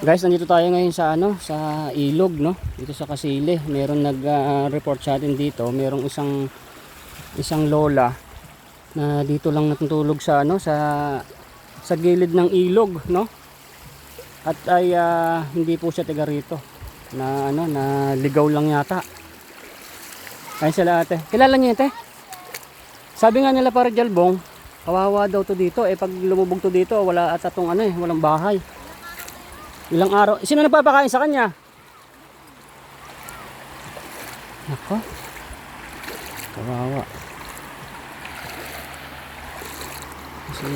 Guys, nandito tayo ngayon sa ano, sa ilog, no? Dito sa Kasile. Meron nag-report sa atin dito. Merong isang isang lola na dito lang natutulog sa ano, sa sa gilid ng ilog, no? At ay ah, hindi po siya taga rito. Na ano, na ligaw lang yata. Ayun sila ate. Kilala niyo ate? Sabi nga nila para Jalbong, kawawa daw to dito. Eh pag lumubog to dito, wala at atong ano eh, walang bahay. Ilang araw. Sino nagpapakain sa kanya? Nako. Kawawa. Kasi...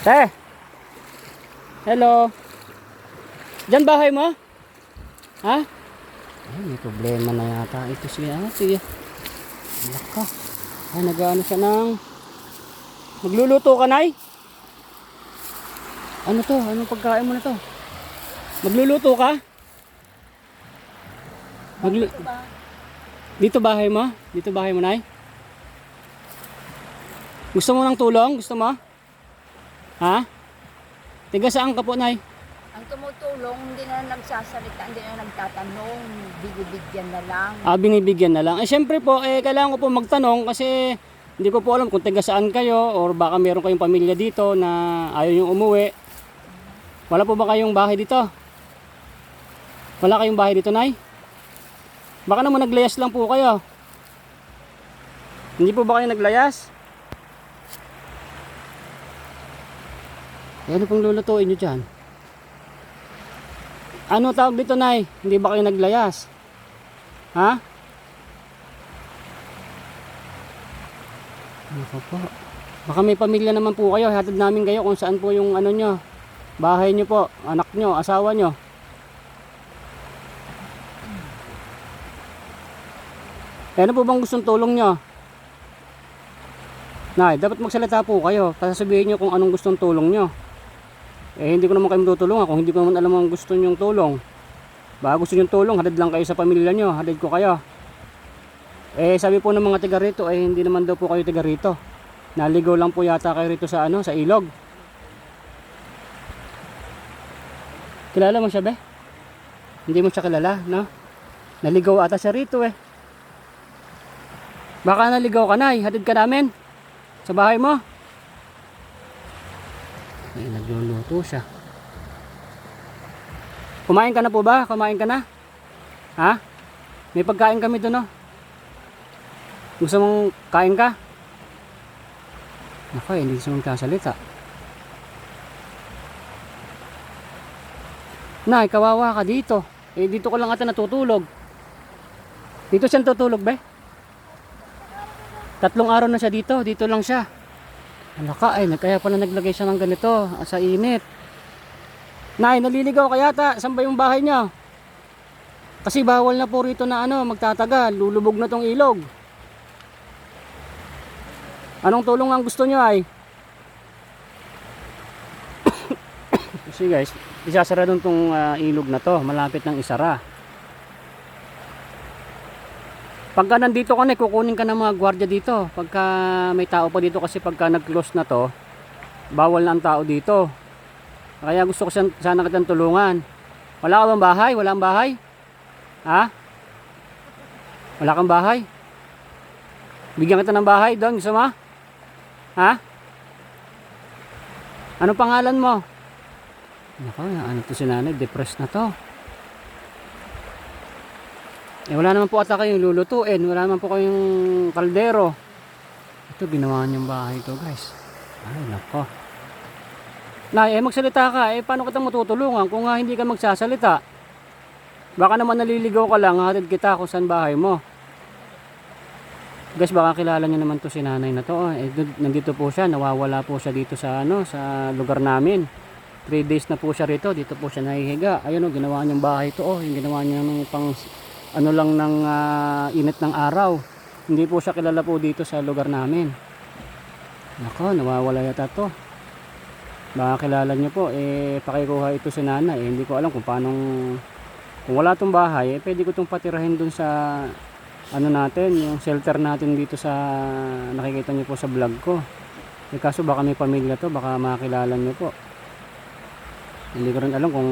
Te! Hello! Diyan bahay mo? Ha? Ay, may problema na yata. Ito siya. Ah, sige. Nako. Ay, nag-ano siya ng... Magluluto ka, Nay? Ano to? Anong pagkain mo na to? Magluluto ka? Maglu Dito bahay mo? Dito bahay mo, Nay? Gusto mo ng tulong? Gusto mo? Ha? Tiga saan ka po, Nay? Ang tumutulong, hindi na nagsasalita, hindi na nagtatanong, bigibigyan na lang. Ah, binibigyan na lang. Eh, syempre po, eh, kailangan ko po magtanong kasi hindi ko po alam kung taga saan kayo or baka meron kayong pamilya dito na ayaw yung umuwi. Wala po ba kayong bahay dito? Wala kayong bahay dito, Nay? Baka naman naglayas lang po kayo. Hindi po ba kayo naglayas? Eh, ano pong lulutuin nyo dyan? Ano tawag dito, Nay? Hindi ba kayo naglayas? Ha? Ako po. Baka may pamilya naman po kayo. Hatid namin kayo kung saan po yung ano nyo. Bahay nyo po. Anak nyo. Asawa nyo. Eh, ano po bang gustong tulong nyo? Nay, dapat magsalita po kayo. Sasabihin nyo kung anong gustong tulong nyo. Eh, hindi ko naman kayo tutulungan kung hindi ko naman alam ang gusto nyong tulong. Baka gusto nyong tulong, hatid lang kayo sa pamilya nyo. Hatid ko kayo. Eh, sabi po ng mga taga rito, eh, hindi naman daw po kayo taga rito. Naligaw lang po yata kayo rito sa ano, sa ilog. Kilala mo siya, be? Hindi mo siya kilala, no? Naligaw ata siya rito, eh. Baka naligaw ka na, eh. Hatid ka namin. Sa bahay mo. Eh, nagluluto siya. Kumain ka na po ba? Kumain ka na? Ha? May pagkain kami doon, no? Gusto mong kain ka? Nako, eh, hindi gusto mong kasalita. Nay, kawawa ka dito. Eh, dito ko lang ata natutulog. Dito siya natutulog, be? Tatlong araw na siya dito. Dito lang siya. Ano ka, ay, kaya pala naglagay siya ng ganito sa init. Nay, naliligaw ka yata. Saan ba yung bahay niya? Kasi bawal na po rito na ano, magtatagal. Lulubog na tong ilog. Anong tulong ang gusto nyo ay? Kasi guys, isasara doon tong ah, ilog na to. Malapit ng isara. Pagka nandito ka na, kukunin ka ng mga gwardiya dito. Pagka may tao pa dito kasi pagka nag-close na to, bawal na ang tao dito. Kaya gusto ko san- sana kitang tulungan. Wala ka bang bahay? Wala kang bahay? Ha? Wala kang bahay? Bigyan kita ng bahay doon. Gusto mo? Ha? Ano pangalan mo? Nako, ano to si nanay? Depressed na to. Eh, wala naman po ata kayong lulutuin. Wala naman po kayong kaldero. Ito, ginawa niyang bahay to guys. Ay, nako. Nay, eh magsalita ka. Eh, paano kita matutulungan kung nga hindi ka magsasalita? Baka naman naliligaw ka lang, hatid kita kung saan bahay mo. Guys, baka kilala niyo naman to si nanay na to. oh. Eh, nandito po siya, nawawala po siya dito sa ano, sa lugar namin. 3 days na po siya rito, dito po siya nahihiga. Ayun oh, ginawa niyang bahay to oh, yung ginawa niya ng pang ano lang ng ah, init ng araw. Hindi po siya kilala po dito sa lugar namin. Nako, nawawala yata to. Baka kilala niyo po, eh pakikuha ito si nanay. Eh, hindi ko alam kung paano kung wala tong bahay, eh pwede ko tong patirahin dun sa ano natin, yung shelter natin dito sa nakikita niyo po sa vlog ko. Eh, kaso baka may pamilya to, baka makilala niyo po. Hindi ko rin alam kung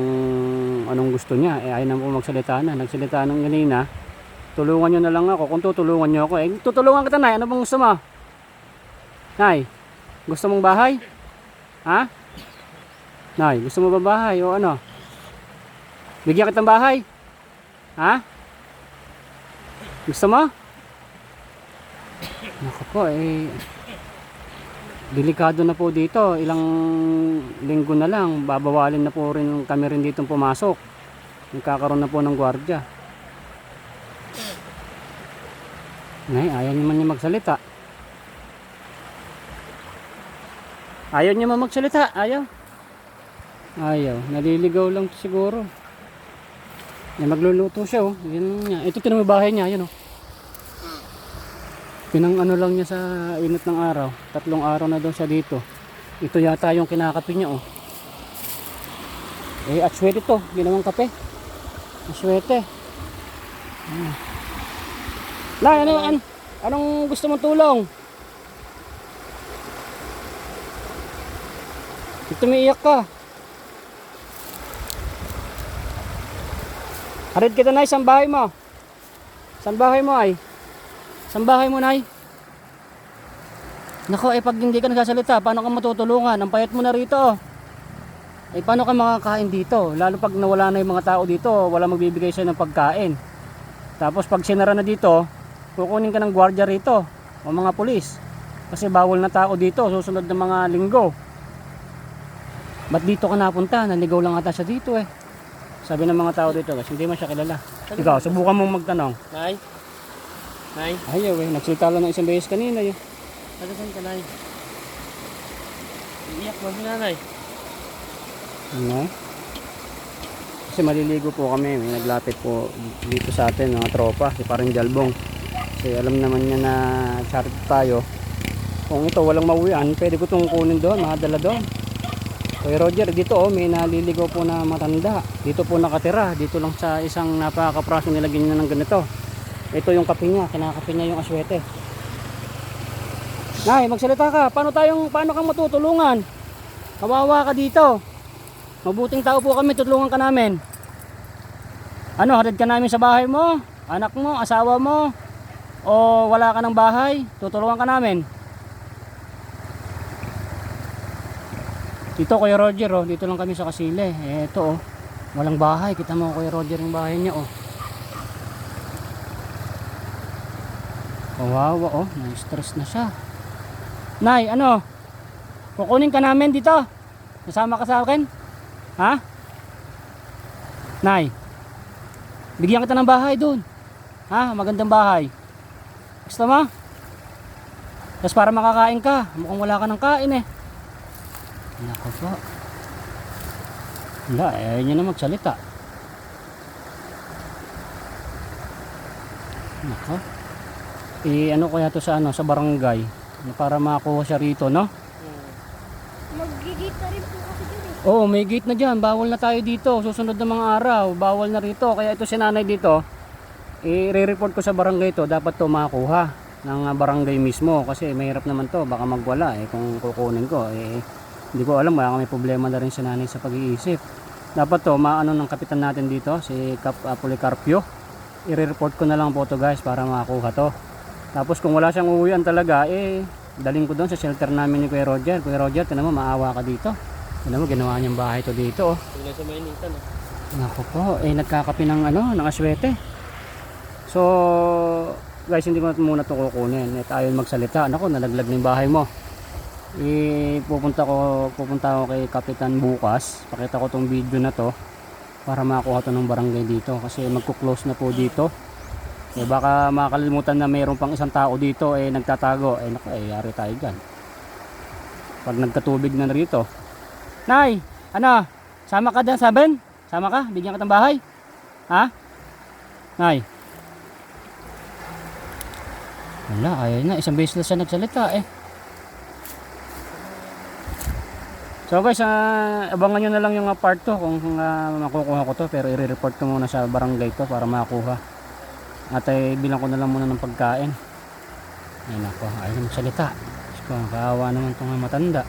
anong gusto niya. Eh, ayaw na po magsalita na. Nagsalita nung kanina. Tulungan niyo na lang ako. Kung tutulungan niyo ako, eh, tutulungan kita na. Ano bang gusto mo? Nay, gusto mong bahay? Ha? Nay, gusto mo ba bahay o ano? Bigyan kitang bahay? Ha? Gusto mo? Naku po, eh. Delikado na po dito. Ilang linggo na lang. Babawalin na po rin kami rin dito pumasok. Nagkakaroon na po ng gwardya. Nay, ayaw niyo man niya magsalita. Ayaw niya magsalita. Ayaw. Ayaw. Naliligaw lang siguro. Eh, magluluto siya oh. Yan niya. Ito tinang bahay niya. Yan oh. Pinang ano lang niya sa init ng araw. Tatlong araw na daw siya dito. Ito yata yung kinakape niya oh. Eh, atswete to. Ginawang kape. Atswete. Ah. La, ano, an, anong gusto mong tulong? Ito may iyak ka. Harid kita na isang bahay mo. Saan bahay mo ay? Saan bahay mo nay? Nako, eh pag hindi ka nagsasalita, paano ka matutulungan? Ang payat mo na rito. Eh paano ka makakain dito? Lalo pag nawala na yung mga tao dito, wala magbibigay sa'yo ng pagkain. Tapos pag sinara na dito, kukunin ka ng gwardiya rito o mga pulis. Kasi bawal na tao dito, susunod ng mga linggo. Ba't dito ka napunta? Naligaw lang ata siya dito eh. Sabi ng mga tao dito, guys, hindi man siya kilala. Ikaw, subukan mong magtanong. Nay? Nay? Ayaw eh, nagsalita lang ng isang beses kanina eh. Ano saan ka, Nay? Iiyak mo si nanay. Ano? Kasi maliligo po kami, may naglapit po dito sa atin, mga tropa, si Paring Jalbong. Kasi alam naman niya na charity tayo. Kung ito walang mauwian, pwede ko itong kunin doon, makadala doon. Kay Roger, dito oh, may naliligaw po na matanda. Dito po nakatira, dito lang sa isang napakapraso nilagyan niya ng ganito. Ito yung kape niya, kinakape niya yung aswete. Nay, magsalita ka. Paano tayong, paano kang matutulungan? Kawawa ka dito. Mabuting tao po kami, tutulungan ka namin. Ano, hatid ka namin sa bahay mo? Anak mo, asawa mo? O wala ka ng bahay? Tutulungan ka namin. Dito Kuya Roger, oh, dito lang kami sa Kasile. Eh, ito, oh, walang bahay. Kita mo Kuya Roger yung bahay niya, oh. Kawawa, oh. Na-stress na siya. Nay, ano? Kukunin ka namin dito. Kasama ka sa akin? Ha? Nay, bigyan kita ng bahay doon. Ha? Magandang bahay. Gusto mo? Tapos para makakain ka. Mukhang wala ka ng kain eh. Nako po. Wala, eh, ayaw niya na magsalita. Nako. Eh, ano kaya to sa ano, sa barangay? Para makakuha siya rito, no? Magigit na rin po kasi dyan eh. Oo, may gate na dyan. Bawal na tayo dito. Susunod na mga araw. Bawal na rito. Kaya ito si nanay dito, i-report ko sa barangay to. Dapat to makuha ng ah, barangay mismo. Kasi mahirap naman to. Baka magwala eh. Kung kukunin ko. Eh, hindi ko alam. Baka may problema na rin si nanay sa pag-iisip. Dapat to, maano ng kapitan natin dito, si Cap uh, Policarpio. I-report ko na lang po to guys para makakuha to. Tapos kung wala siyang uuwian talaga, eh, daling ko doon sa shelter namin ni Kuya Roger. Kuya Roger, tinan mo, maawa ka dito. Tinan mo, ginawa niyang bahay to dito, oh. Tingnan sa Maynita, no? Nako po, eh nagkakapi ng ano, ng aswete. So, guys, hindi ko na muna ito kukunin. Eh, tayo magsalita. Nako, nalaglag na yung bahay mo. Eh, pupunta ko, pupunta ako kay Kapitan bukas. Pakita ko tong video na to para makakuha to ng barangay dito kasi magko-close na po dito. Eh, baka makakalimutan na mayroon pang isang tao dito eh nagtatago. Eh, nako, eh, yari tayo dyan. Pag nagkatubig na rito. Nay, ano? Sama ka dyan sa Ben? Sama ka? Bigyan ka ng bahay? Ha? Nay? Wala, ayaw na. Isang beses na siya nagsalita eh. So guys, ah, abangan nyo na lang yung ah, part 2 kung ah, makukuha ko to. Pero i-report ko muna sa barangay to para makuha. At eh, bilang ko na lang muna ng pagkain. Ayun ako, ayaw na magsalita. Diyos ko Kaawa naman itong matanda.